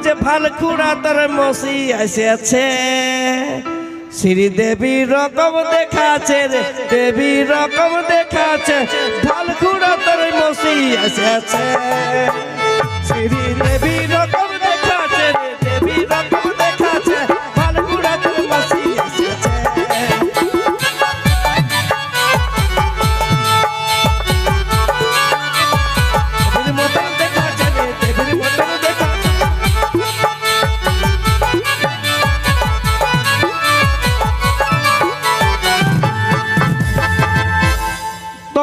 আজ ফালখুড়া তোর মসি এসেছে শ্রী দেবী রকম দেখাছে রে, দেবী রকম দেখাছে ফালখুড়া তোর মসি এসেছে শ্রী দেবী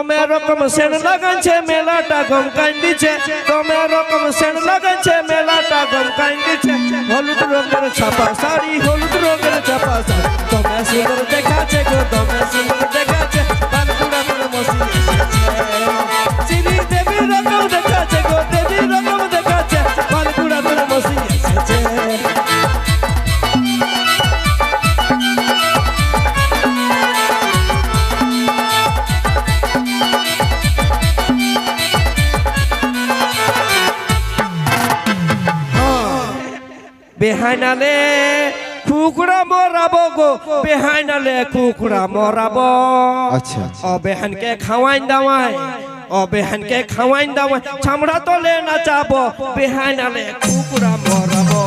তোমে রকম সেন লাগাচ্ছে মেলাটা গম কান্দিছে। তোমে রকম সেন লাগাচ্ছে মেলাটা গম কান্দিছে। হলুদ রঙের ছাপা শাড়ি, হলুদ রঙের ছাপা শাড়ি। তোমে সুন্দর বেহাইনালে কুকুরা মরাবো গো বেহাইনালে কুকুরা মরাবো। আচ্ছা আচ্ছা। ও বেহানকে খাওয়াইন দাওয়াই ও বেহানকে খাওয়াইন দাওয়াই চামড়া তলে নাচাবো বেহাইনালে কুকুরা মরাবো।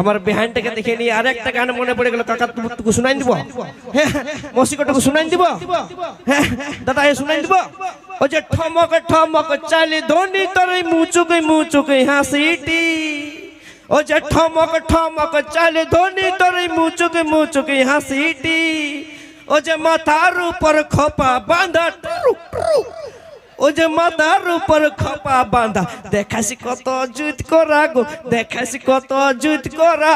আমার বেহানটাকে দেখে নিয়ে আরেকটা গান মনে পড়ে গেল কাকা তুমি তোকে শুনাই দিব? হ্যাঁ মসিকটুকু শুনাই দিব? হ্যাঁ দাদা এ শুনাই দিব? ও যে ঠমক ঠমক চালি ধনি তোর মুচুকে মুচুকে হাসিটি। ও যে ঠমক ঠমক, চালি ধনি তোর মুচুকে মুচুকে হাসিটি ও যে মাথার উপর খোপা বাঁধা, টুরু টুরু। ও যে মাথার উপর খপা বাঁধা দেখাছি কত জুত করা গো দেখাছি কত জুত করা।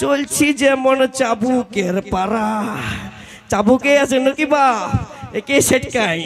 চলছি যেমন চাবুকের পারা চাবুকে আছে নাকি বা একে সেটকাই